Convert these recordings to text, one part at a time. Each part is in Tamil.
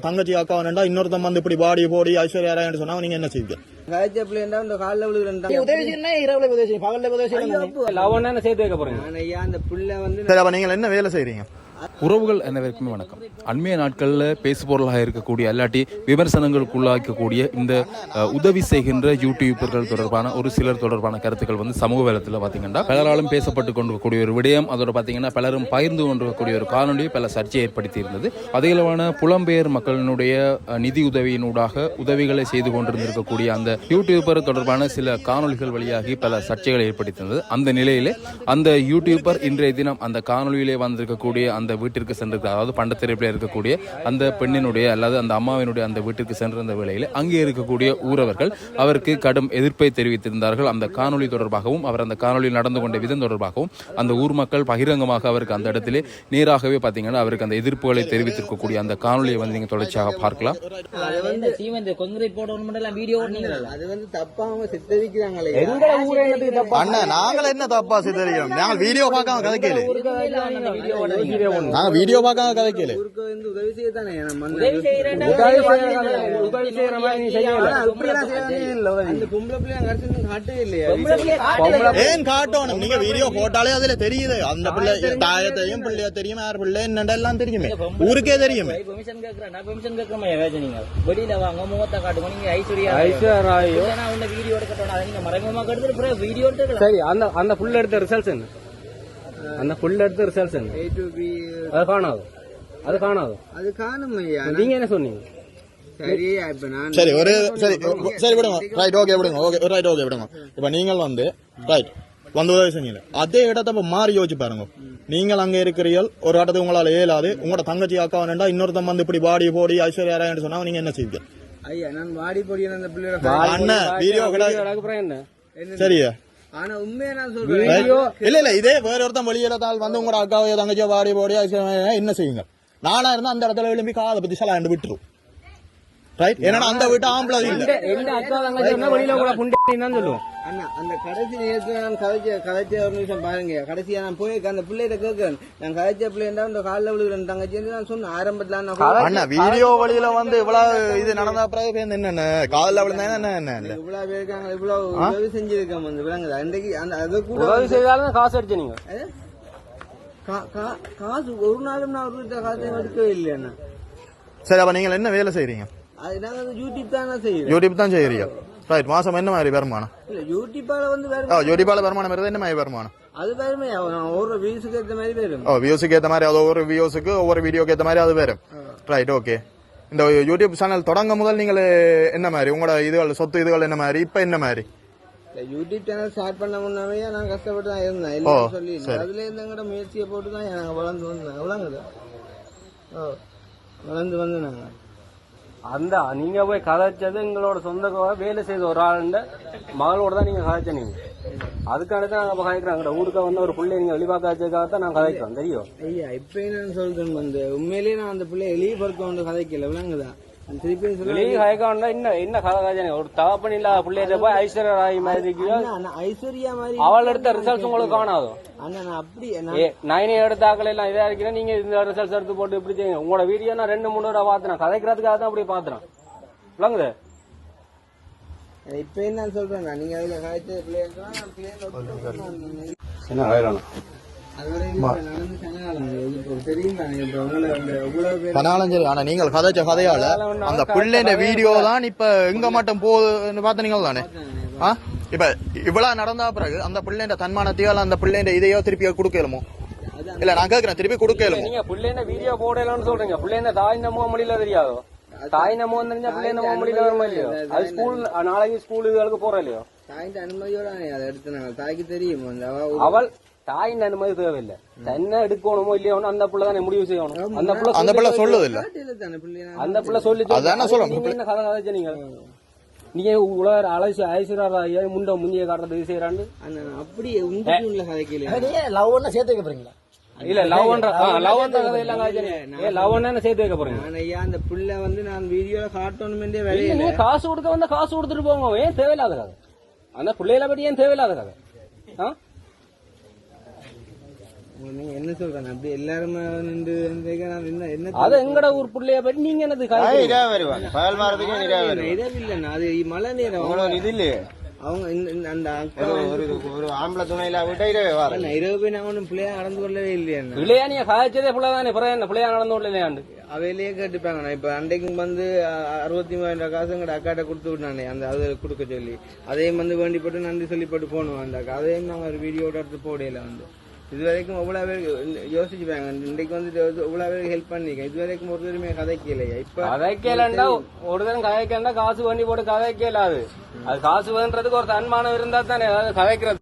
தங்கச்சி அக்கா வேண்டா இன்னொருத்தன் வந்து இப்படி பாடி போடி ஐஸ்வர்யா ராயன்னு சொன்னா நீங்க என்ன செய்வீங்க? பிள்ளைண்டா இந்த காலில் விழுகிறேன் உதவி செய்யணும் இரவுல உதவி செய்யும் பகல்ல உதவி செய்யணும் லவ் என்ன சேர்த்து வைக்க போறீங்க நான் ஐயா அந்த புள்ள வந்து சரி அப்ப நீங்க என்ன வேலை செய்றீங்க? உறவுகள் அனைவருக்குமே வணக்கம். அண்மைய நாட்களில் பேசுபொருளாக இருக்கக்கூடிய அல்லாட்டி விமர்சனங்களுக்குள்ளாக்கக்கூடிய இந்த உதவி செய்கின்ற யூடியூபர்கள் தொடர்பான ஒரு சிலர் தொடர்பான கருத்துக்கள் வந்து சமூக வேலத்தில் பார்த்தீங்கன்னா பலராலும் பேசப்பட்டு கொண்டிருக்கக்கூடிய ஒரு விடயம். அதோட பார்த்தீங்கன்னா பலரும் பகிர்ந்து கொண்டிருக்கக்கூடிய ஒரு காணொலி பல சர்ச்சையை ஏற்படுத்தி இருந்தது அதிகளவான புலம்பெயர் மக்களினுடைய நிதி உதவியினூடாக உதவிகளை செய்து கொண்டிருந்திருக்கக்கூடிய அந்த யூடியூபர் தொடர்பான சில காணொளிகள் வழியாகி பல சர்ச்சைகளை ஏற்படுத்தியிருந்தது. அந்த நிலையிலே அந்த யூடியூபர் இன்றைய தினம் அந்த காணொளியிலே வந்திருக்கக்கூடிய அந்த வீட்டிற்கு சென்றிருக்க அதாவது பண்டத்திரைப்பில் இருக்கக்கூடிய அந்த பெண்ணினுடைய அல்லது அந்த அம்மாவினுடைய அந்த வீட்டிற்கு சென்றிருந்த வேளையில் அங்கே இருக்கக்கூடிய ஊரவர்கள் அவருக்கு கடும் எதிர்ப்பை தெரிவித்திருந்தார்கள். அந்த காணொளி தொடர்பாகவும் அவர் அந்த காணொளியில் நடந்து கொண்ட விதம் தொடர்பாகவும் அந்த ஊர் மக்கள் பகிரங்கமாக அவருக்கு அந்த இடத்திலே நேராகவே பார்த்தீங்கன்னா அவருக்கு அந்த எதிர்ப்புகளை தெரிவித்திருக்கக்கூடிய அந்த காணொலியை வந்து நீங்கள் தொடர்ச்சியாக பார்க்கலாம். அது வந்து சீமெண்ட் கொங்கிரீட் போட்டவங்க மட்டும் எல்லாம் வீடியோ ஓடுனீங்களா அது வந்து தப்பா அவங்க சித்தரிக்கிறாங்களே. எங்களை ஊரே என்னத்துக்கு தப்பா அண்ணா நாங்கள் என்ன தப்பா சித்தரிக்கிறோம்? நாங்கள் வீடியோ பார்க்காம கதைக்கல நாங்க வீடியோ பார்க்காம ஊருக்கு வந்து உதவி செய்யத்தானே? உதவி செய்யற உதவி செய்யற மாதிரி நீ செய்யல. ஏன் காட்டணும்? நீங்க வீடியோ போட்டாலே அதுல தெரியுது. அந்த பிள்ளை தாயத்தையும் பிள்ளைய தெரியும் யார் பிள்ளை என்னடா எல்லாம் தெரியுமே. ஊருக்கே தெரியுமே. கேக்குறேன். நான் ஏதாச்சும் நீங்க. வெளியில வாங்க முகத்தை காட்டுங்க. நீங்க ஐஸ்வர்யா ஐஸ்வர்யா ராயோ இல்ல, நான் உன்னை வீடியோ எடுக்கட்டும். அதை நீங்க மறைமுகமா கெடுத்துட்டு வீடியோ எடுத்துக்கலாம். சரி அந்த அந்த புல் எடுத்த ரிசல்ட்ஸ் என்ன? அந்த புல் எடுத்த ரிசல்ட்ஸ் என்ன? A to B, அது காணாது. அது காணாது. அது காணும் ஐயா. நீங்க என்ன சொன்னீங்க? சரி இப்ப நான் சரி ஒரு சரி சரி விடுங்க. ரைட் ஓகே விடுங்க ஓகே ரைட் ஓகே விடுங்க. இப்ப நீங்கள் வந்து ரைட் வந்து உதவி செஞ்சீங்க. அதே இடத்த இப்ப மாறி யோசிச்சு பாருங்க. நீங்கள் அங்க இருக்கிறீர்கள் ஒரு இடத்துக்கு உங்களால இயலாது. உங்களோட தங்கச்சி அக்கா வேண்டா இன்னொருத்தன் வந்து இப்படி பாடி போடி ஐஸ்வர்யா ராயன்னு சொன்னா நீங்க என்ன செய்வீங்க? ஐயா நான் வாடி பொடியான அந்த பிள்ளையோட அண்ணன் வீடியோ கூட அப்புறம் என்ன? சரியா? ஆனா உண்மையா நான் சொல்றேன்? இல்ல இல்ல இதே வேற ஒருத்தன் வெளியில தாள் வந்து உங்களோட அக்காவையோ தங்கச்சியோ பாடி என்ன செய்வீங்க நானா இருந்தா அந்த இடத்துல விரும்பி காதை பத்தி சலாண்டு விட்டுரும் ரைட் ஏன்னா அந்த வீட்டு ஆம்பளை இல்ல. எந்த அக்கா தங்கச்சி சொன்னா வெளியில கூட புண்டை தான் சொல்லுவோம். அண்ணா அந்த கடைசி நேரத்துல நான் கதைச்ச கதைச்ச ஒரு நிமிஷம் பாருங்க. கடைசியா நான் போய் அந்த பிள்ளைகிட்ட கேட்கிறேன். நான் கதைச்ச பிள்ளைண்டா இந்த காலில் விழுகிறேன் தங்கச்சி வந்து நான் சொன்னேன். ஆரம்பத்துல நான் அண்ணா வீடியோ வழியில வந்து இவ்வளவு இது நடந்த பிறகு பேருந்து என்னென்ன காதல விழுந்தா என்ன என்ன என்ன? இவ்வளவு பேருக்காங்க இவ்வளவு உதவி செஞ்சிருக்கோம் வந்து விளங்குது அன்றைக்கு அந்த அது கூட உதவி செய்தாலும் காசு அடிச்சு நீங்க. அது? கா- கா- காசு ஒரு நாளும் நான் ஒரு காசை எடுக்கவே இல்லை அண்ணா. சரி அப்ப நீங்க என்ன வேலை வந்து யூடியூப் தான் செய்யறீங்க? ரைட் மாசம் என்ன மாதிரி வருமானம்? இல்ல யூடியூப்பால வந்து யூடியூபால வருமானம் வருது என்ன மாதிரி வருமானம்? அது வேறுமே ஒரு வியூஸுக்கு ஏற்ற மாதிரி வரும். ஓ வியூஸுக்கு ஏத்த மாதிரி அது ஒவ்வொரு வியூஸுக்கு ஒவ்வொரு வீடியோக்கு ஏத்த மாதிரி அது வரும். ரைட் ஓகே இந்த யூடியூப் சேனல் தொடங்க முதல் நீங்கள் என்ன மாதிரி? உங்களோட இதுகள் சொத்து இதுகள் என்ன மாதிரி? இப்ப என்ன மாதிரி? இல்ல, யூடியூப் சேனல் ஸ்டார்ட் பண்ண முன்னாவே நான் கஷ்டப்பட்டு தான் இருந்தேன். எல்லாம் சொல்லி. அதுல இருந்து எங்கட முயற்சியை போட்டு தான் நாங்க வளர்ந்து வந்தோம் ஓ வளர்ந்து வந்து நாங்க. அந்த நீங்க போய் கதைச்சது எங்களோட சொந்த வேலை செய்த ஒரு ஆளுண்ட மகளோட தான் நீங்க கதைச்ச நீங்க. அதுக்கான தான் நாங்க கதைக்கிறோம் ஊருக்கு வந்து ஒரு பிள்ளை நீங்க வெளிப்பாக்க வச்சதுக்காக தான் நாங்க கதைக்கிறோம் தெரியும் ஐயா இப்ப நான் சொல்றேன் வந்து உண்மையிலேயே நான் அந்த பிள்ளைய எளிய பொறுக்க வந்து கதைக்கல விளங்குதான் வேண்டாம் என்ன என்ன ஒரு தகப்பன் இல்லாத பிள்ளைகிட்ட போய் ஐஸ்வர்யா ராய் மாதிரி ஐஸ்வர்யா மாதிரி அவள் எடுத்த ரிசல்ட்ஸ் உங்களுக்கு காணாதோ? அண்ணா நான் அப்படி நான் ஏ நைனே எடுத்த ஆக்கள் எல்லாம் இதா இருக்கிறேன் நீங்க இந்த ரிசல்ட்ஸ் எடுத்து போட்டு இப்படி செய்யுங்க. உங்களோட வீடியோ நான் ரெண்டு மூணு தடவை பாத்துறேன் கதைக்கிறதுக்காக தான் அப்படி பாத்துறேன் விளங்குது? இப்ப நான் சொல்றேன் நான்? நீங்க அதுல கதைச்ச பிள்ளைங்க நான் பிள்ளைங்க என்ன கதைறானோ அதுவரை நடந்து கனகாலம் இப்போ தெரியும் தானே இப்போ உங்களை அந்த இவ்வளவு பேர் கனாலும் சரி ஆனா நீங்கள் கதைச்ச கதையால அந்த பிள்ளைன்ற வீடியோ தான் இப்ப எங்க மட்டும் போகுதுன்னு பாத்தீங்க தானே ஆ? இப்ப இவ்வளவு நடந்தா பிறகு அந்த பிள்ளைன்ற தன்மானத்தையோ அந்த பிள்ளைன்ற இதையோ திருப்பி கொடுக்கலுமோ? இல்ல நான் கேக்குறேன். திருப்பி கொடுக்கலுமோ? நீங்க பிள்ளைன வீடியோ போடலாம்னு சொல்றீங்க. பிள்ளைன தாய் நம்ம முடியல தெரியாதோ? தாய் நம்ம தெரிஞ்சா பிள்ளை நம்ம முடியல வருமா இல்லையோ? அது ஸ்கூல் நாளைக்கு ஸ்கூல் இதுகளுக்கு போற இல்லையோ? தாயின் அனுமதியோட அதை எடுத்து நாங்கள் தாய்க்கு தெரியும்? அவள் தாயின் அனுமதி தேவையில்லை. தன்னை எடுக்கணுமோ இல்லையோ அந்த பிள்ளை தானே முடிவு செய்யணும். அந்த பிள்ளை அந்த பிள்ளை சொல்லுது இல்ல காட்டில தானே பிள்ளை? நான் அந்த பிள்ளை சொல்லி அதானே. நீங்க என்ன கதை கதைச்ச நீங்க? நீங்க உலக அழைச்சு ஐஸ்வர்யா முண்ட முந்திய காட்டுறது இது செய்யறாண்டு உள்ள கதைக்கல லவ் சேர்த்து வைக்க போறீங்களா? இல்ல லவ் பண்ற லவ் பண்ற கதை எல்லாம் என்ன சேர்த்து வைக்க போறீங்க. நான் ஐயா அந்த புள்ள வந்து நான் வீடியோல காட்டணுமே இல்ல, வேலையில நீங்க காசு கொடுக்க வந்தா காசு கொடுத்துட்டு போங்க. ஏன் தேவையில்லாத கதை? அந்த பிள்ளைகளை பத்தி ஏன் தேவையில்லாத கதை? நீங்க என்ன சொல்றேன்? அப்படி எல்லாருமே நின்று என்ன என்ன அது எங்கட ஊர் பிள்ளைய பத்தி நீங்க என்னது கதைக்கிறீங்க? வருவாங்க பகல் மாறதுக்கு அது மழை நேரம். இது இல்லையே? அவங்க அந்த ஒரு ஒரு ஆம்பளை துணையில விட்டா இரவே வர அண்ணா, இரவு போய் நான் ஒன்றும் பிள்ளையா நடந்து கொள்ளவே இல்லையா பிள்ளையா நீங்க கதைச்சதே பிள்ளைதானே? பிறகு என்ன? பிள்ளையா நடந்து விடலையாண்டு அவையிலேயே கேட்டுப்பாங்க. நான் இப்ப அன்றைக்கு வந்து அறுபத்தி மூவாயிரம் காசு எங்கட அக்காட்ட கொடுத்து விட்டானே அந்த அது கொடுக்க சொல்லி. அதையும் வந்து வேண்டிப்பட்டு நன்றி சொல்லிப்பட்டு போகணும் அந்த அதையும் நாங்க ஒரு வீடியோட எடுத்து போடையில வந்து. இது வரைக்கும் எவ்வளவு பேர் யோசிச்சுப்பாங்க. இன்றைக்கு வந்து எவ்வளவு பேருக்கு ஹெல்ப் பண்ணிருக்கேன். இது வரைக்கும் ஒரு தடவை கதைக்கலையா இப்ப கதைக்கலண்டா ஒரு தரம் கதைக்கலண்டா காசு வண்டி போட்டு கதைக்கல அது அது காசு வேண்டதுக்கு ஒரு தன்மானம் இருந்தா தானே அதாவது கதைக்கிறது.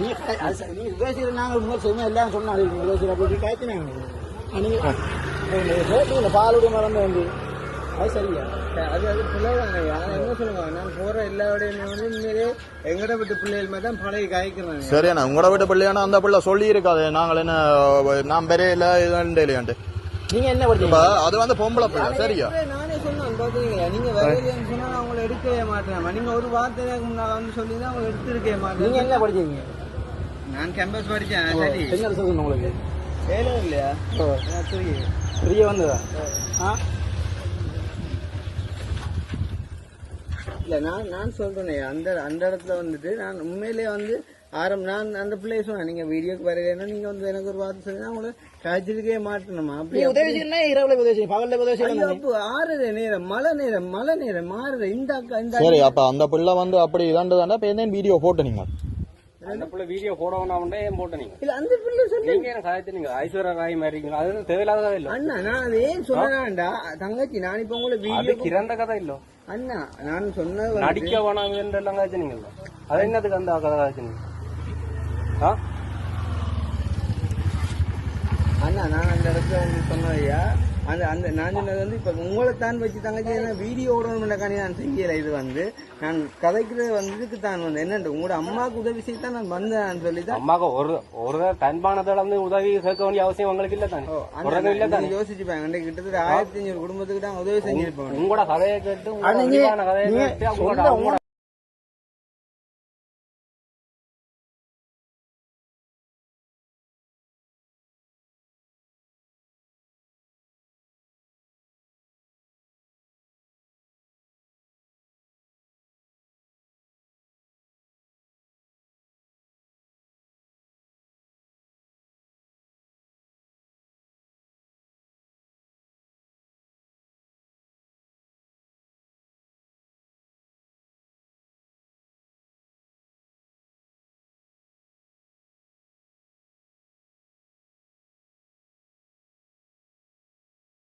நீ உதயசீல நாங்கள் எல்லாம் சொன்னாங்க பாலுடைய மறந்து வந்து. அது சரியா? அது அது பிள்ளைவாங்க யாரும் என்ன சொல்லுங்க நான் போற எல்லா விடையும் வந்து உண்மையிலே எங்கட விட்டு பிள்ளைகள் மாதிரி தான் பழகி காய்க்கிறாங்க. சரியாண்ணா உங்களோட வீட்டு பிள்ளையானா அந்த பிள்ளை சொல்லி இருக்காது நாங்கள் என்ன நான் பெரியல இதுன்ட்டு இல்லையான்ட்டு நீங்க என்ன இப்ப அது வந்து பொம்பளை பிள்ளை சரியா? நானே சொன்னேன் பாத்தீங்களா? நீங்க வரையிலன்னு சொன்னா நான் உங்களை எடுக்கவே மாட்டேன். நீங்க ஒரு வார்த்தை முன்னால வந்து சொல்லி தான் உங்களை எடுத்துருக்கவே மாட்டேன். நீங்க என்ன படிச்சீங்க? நான் கேம்பஸ் படிச்சேன் சரி. என்ன சொல்லுங்க உங்களுக்கு? வேலை இல்லையா? புரிய புரிய வந்ததா? ஆ. இல்ல நான் நான் சொல்றேனே. அந்த அந்த இடத்துல வந்துட்டு நான் உண்மையிலேயே வந்து ஆரம் நான் அந்த பிள்ளைய சொன்னேன். நீங்க வீடியோக்கு வரலைன்னா நீங்க வந்து எனக்கு ஒரு வார்த்தை சொல்லி உங்களை காய்ச்சிருக்கவே மாட்டேனுமா அப்படி உதவி இரவுல உதவி பகல்ல உதவி அப்போ ஆறுற நேரம் மழை நேரம் மழை நேரம் மாறுற இந்த அக்கா இந்த சரி அப்ப அந்த பிள்ளை வந்து அப்படி இதாண்டதாண்டா இப்ப என்ன வீடியோ போட்டு நீங்க. அந்த பிள்ளை வீடியோ போடணும் ஏன் போட்ட நீங்க? இல்ல அந்த பிள்ளை சொல்லி. நீங்க என்ன கதைச்சு நீங்க ஐஸ்வர்யா ராய் மாதிரி இருக்கீங்க அது தேவையில்லாத இல்ல. அண்ணா நான் அதை ஏன் சொன்னேன்டா தங்கச்சி நான் இப்ப உங்களை அது வீடியோ கிறந்த கதை இல்ல. அண்ணா நான் வந்து- நடிக்க வேணாம் எல்லாம் கதைச்சு நீங்க. அது என்னதுக்கு அந்த கதை கதைச்சு நீங்க? ஆ? அண்ணா நான் அந்த இடத்துல வந்து சொன்னதையா அந்த அந்த நான் சொன்னது வந்து இப்ப உங்களை தான் வச்சு தங்கச்சி என்ன வீடியோ ஓடணும்னக்காண்டி நான் செய்யல இது வந்து. நான் கதைக்கிறது வந்து இதுக்கு தான் வந்து. என்னண்டு உங்களோட அம்மாவுக்கு உதவி செய்ய தான் நான் வந்தேன் சொல்லி தான். அம்மாக்கு ஒரு ஒரு தன்பானத்தோட வந்து உதவி சேர்க்க வேண்டிய அவசியம் உங்களுக்கு இல்ல தானே? இல்ல தானே? யோசிச்சுப்பாங்க அன்றைக்கு கிட்டத்தட்ட ஆயிரத்தி ஐநூறு குடும்பத்துக்கு தான் உதவி செஞ்சிருப்பேன் உங்களோட கதையை கேட்டு உங்களோட அறிவான கதையை கேட்டு உங்களோட உங்களோட